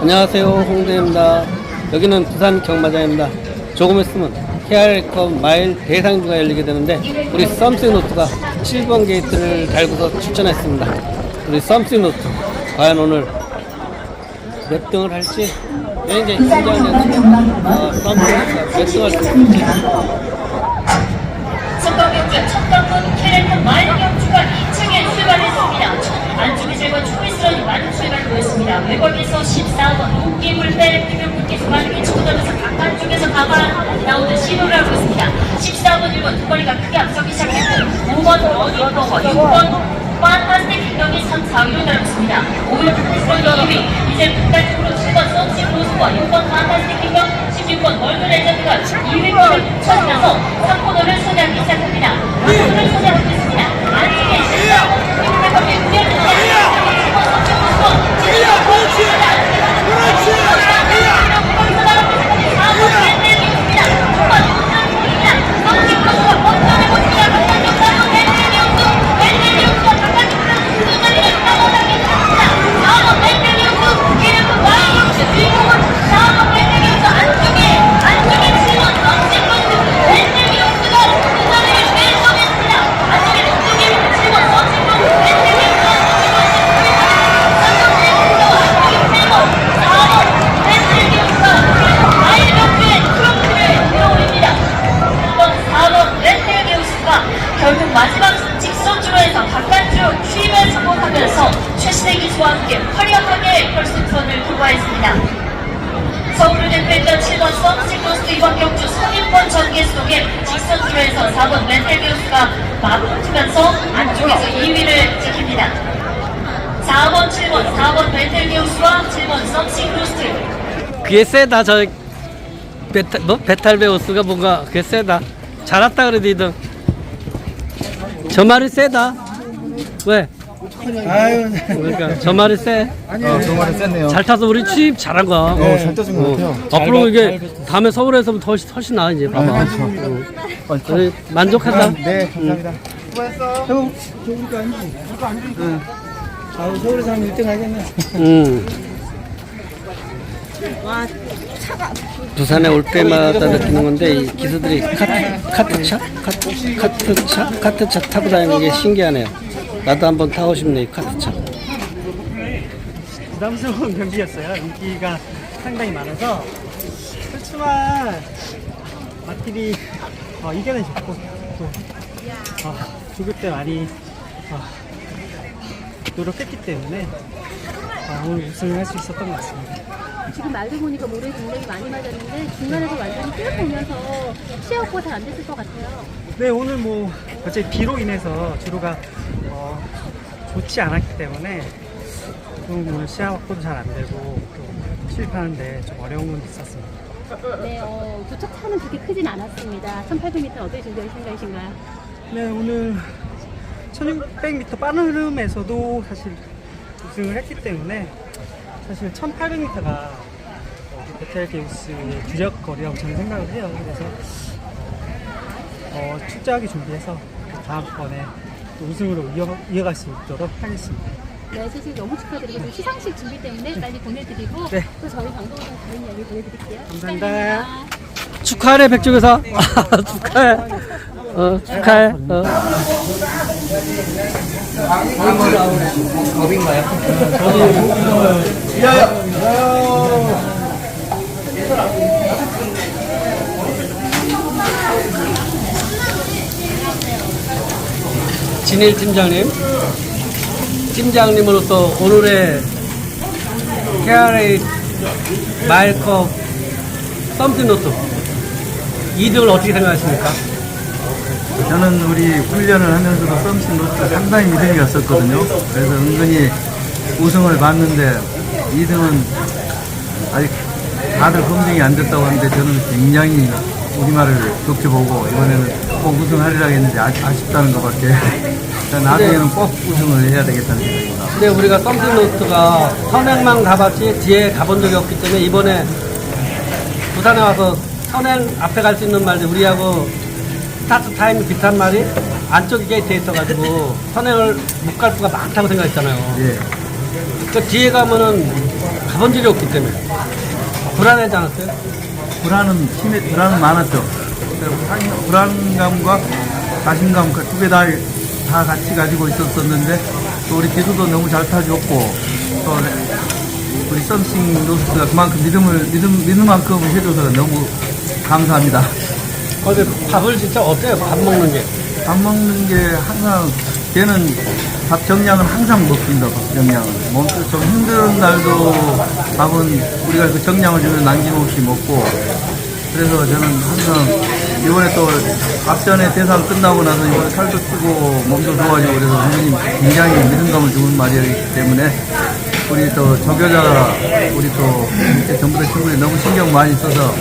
안녕하세요 홍대입니다 여기는 부산 경마장입니다 조금 있으면 KR컵 마일 대상주가 열리게 되는데 우리 썸씽 노트가 7번 게이트를 달고서 출전했습니다 우리 썸씽 노트 과연 오늘 몇 등을 할지 굉장히 긴장되는 어, 썸씽 노트가 몇 등을 할수 있을지 석강경주 첫강문 캐릭터 마일 1번 초이스런 완 출발을 보였습니다. 외곽에서 14번 도끼물 빼피면 분께서 빠르게 치고 들어서 각각 쪽에서 가방 나오는 신호를 하고 있습니다. 14번 1번 두거리가 크게 앞서기 시작했고 5번 러닝버거 6번 빠한대 기경이 3, 4위로 달렸습니다. 5번 판타스틱 2위, 이제 북단쪽으로 7번 서치 로스와 6번 판타스틱 김경, 16번 월드 레전드가 2위권을 쫓아지면서 3코너를 소장하기 시작합니다. 3코너를 소장하기 6번 주에서 4번 멘텔비우스가 마구치면서 안쪽에서 2위를 지킵니다. 4번, 7번, 4번 멘텔비우스와 7번 썸싱크루스트 그게 세다 저 베타, 너? 베탈베우스가 뭔가 그게 세다 잘했다 그래도 이등 저 말이 세다 왜? 아유, 그러니까 저 말이 세. 어, 정말 셌네요. 잘 타서 우리 취입 잘한 거야. 어, 잘 떠준 것 같아요. 앞으로 이게 다음에 서울에서 더 훨씬, 훨씬 나아 이제 봐봐. 그렇죠. 우리 만족하다. 네, 감사합니다. 수고했어. 형, 좋으니까 아니지. 응. 아, 서울에서 한 1등 하겠네. 음. 부산에 올 때마다 느끼는 건데 이 기수들이 카트, 카트차? 카트, 카트차? 카트차 타고 다니는 게 신기하네요. 나도 한번 타고 싶네 이 카트차. 부담스러운 경기였어요. 인기가 상당히 많아서 그렇지만 마틸이 어, 이겨내셨고 또 어, 죽을 때 많이 어, 노력했기 때문에 어, 오늘 우승을 할 수 있었던 것 같습니다. 지금 말도 보니까 모래 굉장히 많이 맞았는데 중간에서 완전히 끌어보면서 시야 확보가 잘안 됐을 것 같아요. 네 오늘 뭐 어차피 비로 인해서 주로가 어, 좋지 않았기 때문에 좀 오늘 시야 확보도 잘 안 되고 또 실패하는데 좀 어려운 건 있었습니다. 네, 어, 도착 차는 그렇게 크진 않았습니다. 1800m 어떻게 준비할 생각이신가요? 네, 오늘 1600m 빠른 흐름에서도 사실 우승을 했기 때문에 사실 1800m가 어, 베텔 게임스의 주력 거리라고 저는 생각을 해요. 그래서 어, 출제하게 준비해서 다음번에 또 우승으로 이어, 이어갈 수 있도록 하겠습니다. 네, 사실 너무 축하드리고 좀 시상식 준비 때문에 빨리 보내드리고 네. 또 저희 방송에서 다른 이야기 보내드릴게요. 감사합니다. 축하해 백종에서 축하해. 어 축하해. 어. 진일 팀장님, 팀장님으로서 오늘의 KRA 마일컵 썸띵노트 2등을 어떻게 생각하십니까? 저는 우리 훈련을 하면서도 썸씽 노트가 상당히 믿음이었었거든요. 그래서 은근히 우승을 봤는데 2등은 아직 다들 검증이 안 됐다고 하는데 저는 굉장히 우리말을 격려보고 이번에는 꼭 우승하리라 했는데 아, 아쉽다는 것밖에 나중에는 꼭 우승을 해야 되겠다는 생각입니다. 근데 우리가 썸띵노트가 선행만 가봤지 뒤에 가본 적이 없기 때문에 이번에 부산에 와서 선행 앞에 갈 수 있는 말들 우리하고 스타트 타임이 비슷한 말이 안쪽에 게이트에 있어가지고 선행을 못 갈 수가 많다고 생각했잖아요. 예. 그 뒤에 가면은 가본 적이 없기 때문에 불안하지 않았어요? 불안은 심해 불안은 많았죠. 근데 불안감과 자신감과 두개 다 다 같이 가지고 있었었는데 또 우리 기수도 너무 잘 타줬고 또 우리 썸싱 노스가 그만큼 믿음을 믿음 믿는 만큼 해줘서 너무 감사합니다. 어제 밥을 진짜 어때요? 밥 먹는 게. 밥 먹는 게 항상 걔는 밥 정량은 항상 먹습니다. 밥 정량은 몸도 좀 힘든 날도 밥은 우리가 그 정량을 주면 남김없이 먹고 그래서 저는 항상 이번에 또 앞전에 대상 끝나고 나서 이번에 살도 찌고 몸도 좋아지고 그래서 선생님 굉장히 믿음감을 주는 말이기 때문에 우리 또 조교자 우리 또 밑에 전부 다 친구들이 너무 신경 많이 써서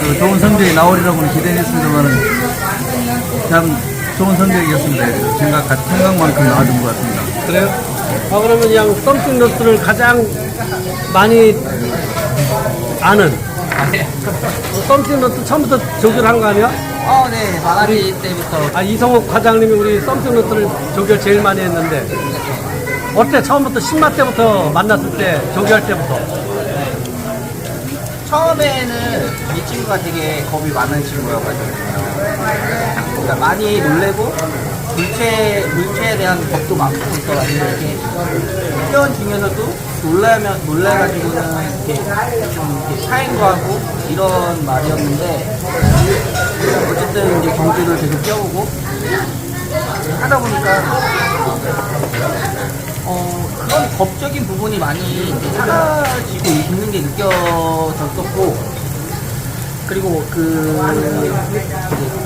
그 좋은 성적이 나오리라고는 기대했습니다만은 참 좋은 성적이었습니다. 생각, 생각만큼 나와준 것 같습니다. 그래요? 아, 그러면 그냥 썸띵 노트를 가장 많이 아는 썸띵 노트 처음부터 조교를 한 거 아니야? 어, 네. 마가리 때부터 아, 이성욱 과장님이 우리 썸띵 노트를 조교를 제일 많이 했는데 어때? 처음부터 신마 때부터 만났을 때 조교할 때부터 처음에는 이 친구가 되게 겁이 많은 친구여가지고 그러니까 많이 놀래고 물체 물체에 대한 겁도 많고 있어가지고 이렇게 훈련 중에서도 놀라면 놀래가지고는 이렇게 좀 이렇게 사행도 하고 이런 말이었는데 어쨌든 이제 경주를 계속 뛰어보고 하다 보니까 어, 그런 법적인 부분이 많이 사라지고 있는 게 느껴졌었고, 그리고 그,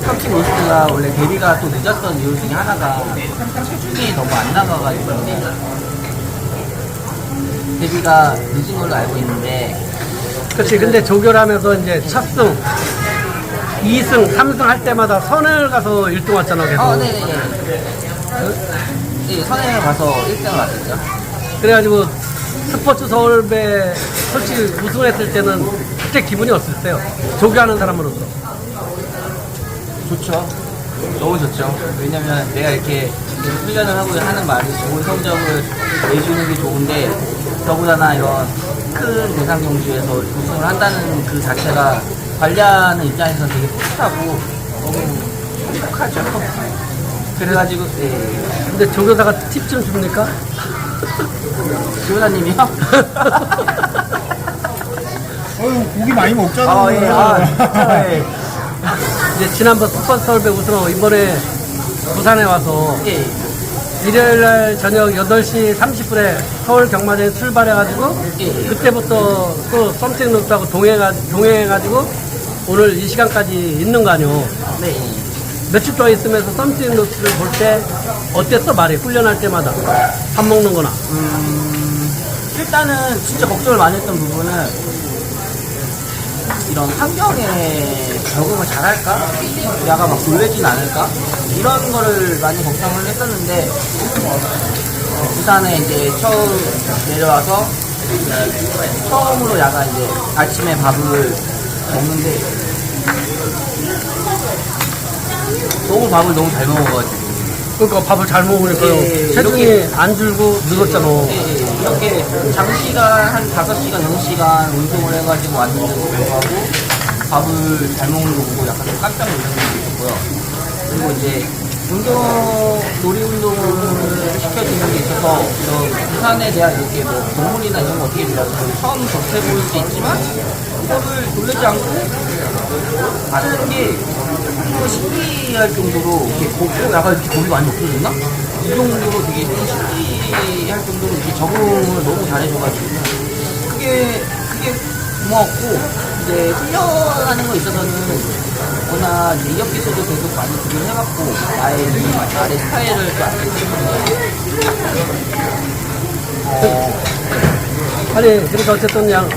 깜찍 로스트가 원래 데뷔가 또 늦었던 이유 중에 하나가 체중이 너무 안 나가가지고, 데뷔가 늦은 걸로 알고 있는데, 그렇지. 근데 조교를 하면서 이제 첫승, 2승, 3승 할 때마다 선을 가서 1등 왔잖아, 계속. 어, 네네네. 네, 선행을 가서 1등을 왔었죠. 그래가지고 스포츠 서울배 솔직히 우승했을 때는 그때 기분이 어땠어요? 조교하는 사람으로서. 좋죠. 너무 좋죠. 왜냐면 내가 이렇게 훈련을 하고 하는 말이 좋은 성적을 내주는 게 좋은데 더구나 이런 큰 대상 경주에서 우승을 한다는 그 자체가 관리하는 입장에서는 되게 뿌듯하고 너무 행복하죠. 그래가지고 네. 근데 조교사가 팁 좀 줍니까? 지호사님이요? 어휴, 고기 많이 먹잖아. 아, 예, 아, 진짜, 예. 이제 지난번 서울배 우승하고 이번에 부산에 와서 예. 일요일 날 저녁 8시 30분에 서울 경마장에 출발해가지고 예. 그때부터 또 썸띵 노트하고 동행해가, 동행해가지고 오늘 이 시간까지 있는 거 아니오. 네. 며칠 동안 있으면서 썸띵 노트를 볼 때 어땠어 말이 훈련할 때마다 밥 먹는 거나 음, 일단은 진짜 걱정을 많이 했던 부분은 이런 환경에 적응을 잘할까? 야가 막 놀래진 않을까? 이런 거를 많이 걱정을 했었는데 어, 부산에 이제 처음 내려와서 처음으로 야가 이제 아침에 밥을 먹는데 너무 밥을 너무 잘 먹어가지고 그러니까 밥을 잘 먹으니까 예, 체중이 이렇게- 안 줄고 늘었잖아 예, 예. 이렇게 장시간 한 5시간, 6시간 운동을 해가지고 왔는데도 불구하고 밥을 잘 먹는 거 보고 약간 좀 깜짝 놀란 적도 있었고요. 그리고 이제 운동, 놀이 운동을 시켜주는 게 있어서 이런 부산에 대한 이렇게 뭐 동물이나 이런 거 어떻게 들어서 처음 접해 보일 수 있지만 그거를 놀라지 않고 하는 게 정말 신기할 정도로 이렇게 고, 약간 이렇게 고기 많이 없어졌나? 이 정도로 되게 좀 신기할 정도로 이렇게 적응을 너무 잘해줘가지고 그게 그게 고마웠고 이제 훈련하는 거 있어서는 워낙 기술도 계속 많이 구경을 해봤고 나의 이 말의 스타일을 또 때문에 어, 아니 그래서 어쨌든 그냥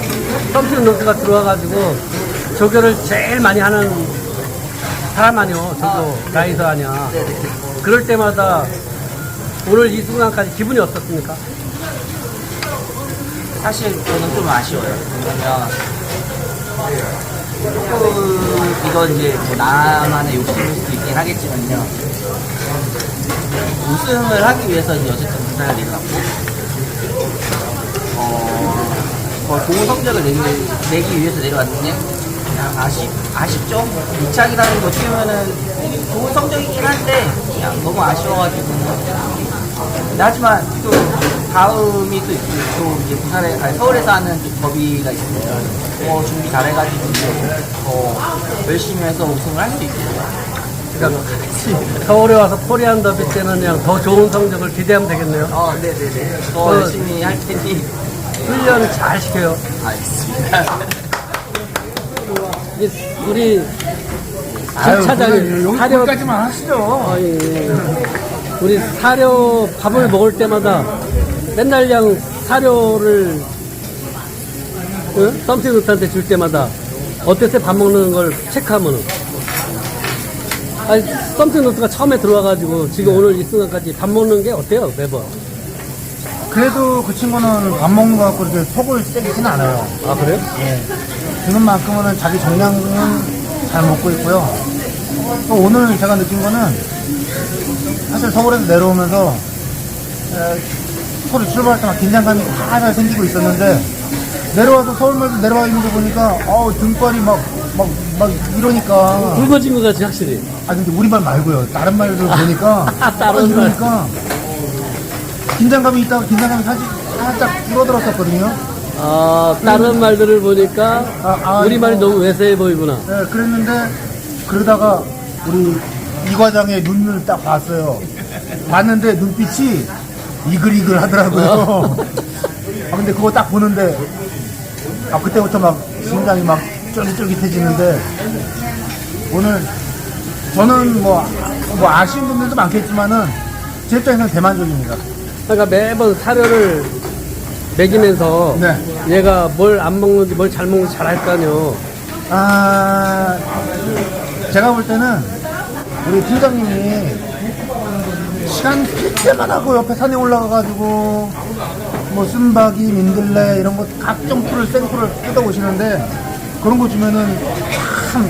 썸띵 노트가 들어와가지고 조교를 제일 많이 하는 사람 아니요 조교 라이더 아니야 그럴 때마다 오늘 이 순간까지 기분이 어떻습니까? 사실 저는 좀 아쉬워요. 왜냐면 조금 이건 이제 뭐 나만의 욕심일 수도 있긴 하겠지만요. 우승을 하기 위해서 이제 어쨌든 부산을 내려갔고 어, 더 좋은 성적을 내기, 내기 위해서 내려왔는데 그냥 아쉽, 아쉽죠? 2차기라는 거 치우면은 좋은 성적이긴 한데 그냥 너무 아쉬워가지고 근데 하지만 또 다음이 또 있고 또 이제 부산에 아니 서울에서 하는 또 더비가 있으니까 더 준비 잘해가지고 이제 더 열심히 해서 우승을 할 수 있고요. 그러니까 서울에 와서 코리안 더비 때는 그냥 더 좋은 성적을 기대하면 되겠네요. 어, 네네네. 더 어. 열심히 할 테니 훈련 잘 시켜요. 알겠습니다. 우리 김 차장님 사료 여기까지만 하시죠. 아니, 우리 사료 밥을 먹을 때마다 맨날 그냥 사료를 응? 썸씽 루트한테 줄 때마다 어땠어요? 밥 먹는 걸 체크하면은 아니 썸씽 루트가 처음에 들어와가지고 지금 오늘 이 순간까지 밥 먹는 게 어때요 매번? 그래도 그 친구는 밥 먹는 거 갖고 이렇게 속을 떼기진 않아요. 아 그래요? 예. 지금 만큼은 자기 정량은 잘 먹고 있고요. 또 오늘 제가 느낀 거는 사실 서울에서 내려오면서 에, 서울 출발할 때막 긴장감이 살살 생기고 있었는데 내려와서 서울말도 내려와 있는 거 보니까 어우 등발이 막, 막, 막 이러니까 굵어진 것 같이 확실히 아 근데 우리말 말고요 다른 말들 보니까 다른 어, 이러니까 긴장감이 있다가 긴장감이 사실 살짝 줄어들었었거든요 아 다른 말들을 보니까 아, 아, 우리 말이 이거- 너무 외세해 보이구나 네, 그랬는데 그러다가 우리 이 과장의 눈을 딱 봤어요. 봤는데 눈빛이 이글이글 하더라고요. 아 근데 그거 딱 보는데 아 그때부터 막 심장이 막 쫄깃쫄깃해지는데 오늘 저는 뭐, 뭐 아쉬운 분들도 많겠지만은 제 입장에서는 대만족입니다. 그러니까 매번 사료를 먹이면서 네. 얘가 뭘 안 먹는지 뭘 잘 먹는지 잘 알 거 아니요. 아, 제가 볼 때는 우리 팀장님이 시간 필 때만 하고 옆에 산에 올라가가지고 뭐 쓴바기, 민들레 이런 거 각종 풀을 생풀을 뜯어 오시는데 그런 거 주면은 참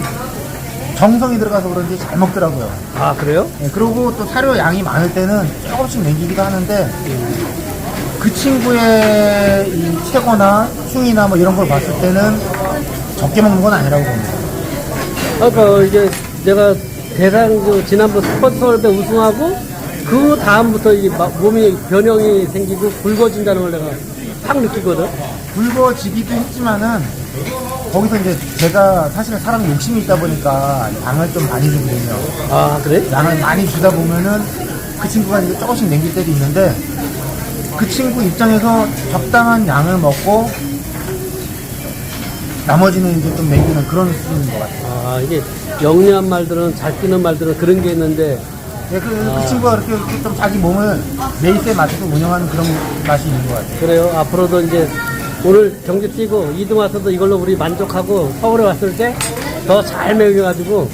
정성이 들어가서 그런지 잘 먹더라고요. 아 그래요? 예, 그리고 또 사료 양이 많을 때는 조금씩 남기기도 하는데 그 친구의 이 체거나 흉이나 뭐 이런 걸 봤을 때는 적게 먹는 건 아니라고 봅니다. 아까 이제 내가 대상 그 지난번 스포츠 서울대 우승하고 그 다음부터 이 마- 몸이 변형이 생기고 굵어진다는 걸 내가 딱 느끼거든. 굵어지기도 했지만은 거기서 이제 제가 사실은 사람 욕심이 있다 보니까 양을 좀 많이 주거든요. 아 그래? 양을 많이 주다 보면은 그 친구가 이제 조금씩 남길 때도 있는데 그 친구 입장에서 적당한 양을 먹고 나머지는 이제 좀 남기는 그런 수준인 것 같아요. 아 이게 영리한 말들은 잘 뛰는 말들은 그런 게 있는데 예, 그, 그 친구가 이렇게, 이렇게 좀 자기 몸을 베이스에 맞춰서 운영하는 그런 맛이 있는 것 같아요. 그래요. 앞으로도 이제 오늘 경기 뛰고 2등 와서도 이걸로 우리 만족하고 서울에 왔을 때 더잘 먹여가지고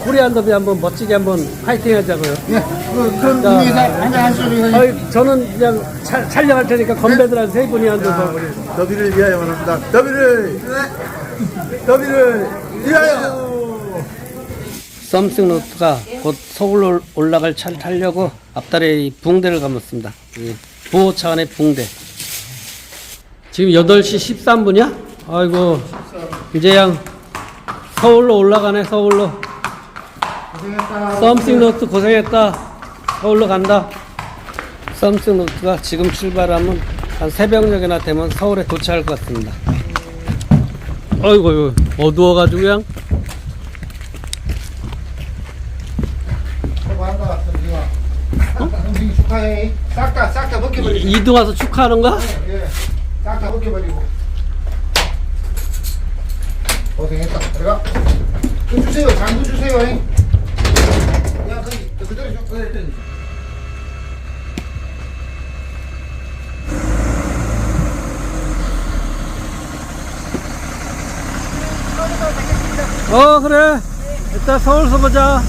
코리안 더비 한번 멋지게 한번 파이팅 하자고요. 예, 그, 그런 자. 의미에서 한잔 하시죠. 어이, 저는 그냥 차- 촬영할 테니까 건배들한 세 분이 앉아서 우리 더비를 위하여 만 합니다. 더비를, 더비를 위하여! 썸씽 노트가 곧 서울로 올라갈 차를 타려고 앞다리에 이 붕대를 감았습니다. 이 보호 차원의 붕대. 지금 8시 13분이야? 아이고, 이제 양 서울로 올라가네, 서울로. 썸씽 노트 고생했다. 서울로 간다. 썸씽 노트가 지금 출발하면 한 새벽녘이나 되면 서울에 도착할 것 같습니다. 아이고, 어두워가지고 그냥 동생 축하해. 싹 다, 싹다 벗겨버리고. 2등 와서 축하하는 거야? 다 벗겨버리고. 고생했다. 들어가. 그 주세요. 장구 주세요. 잉. 야, 거기, 그대로 줘. 그대로 줘. 어 그래 이따 서울서 보자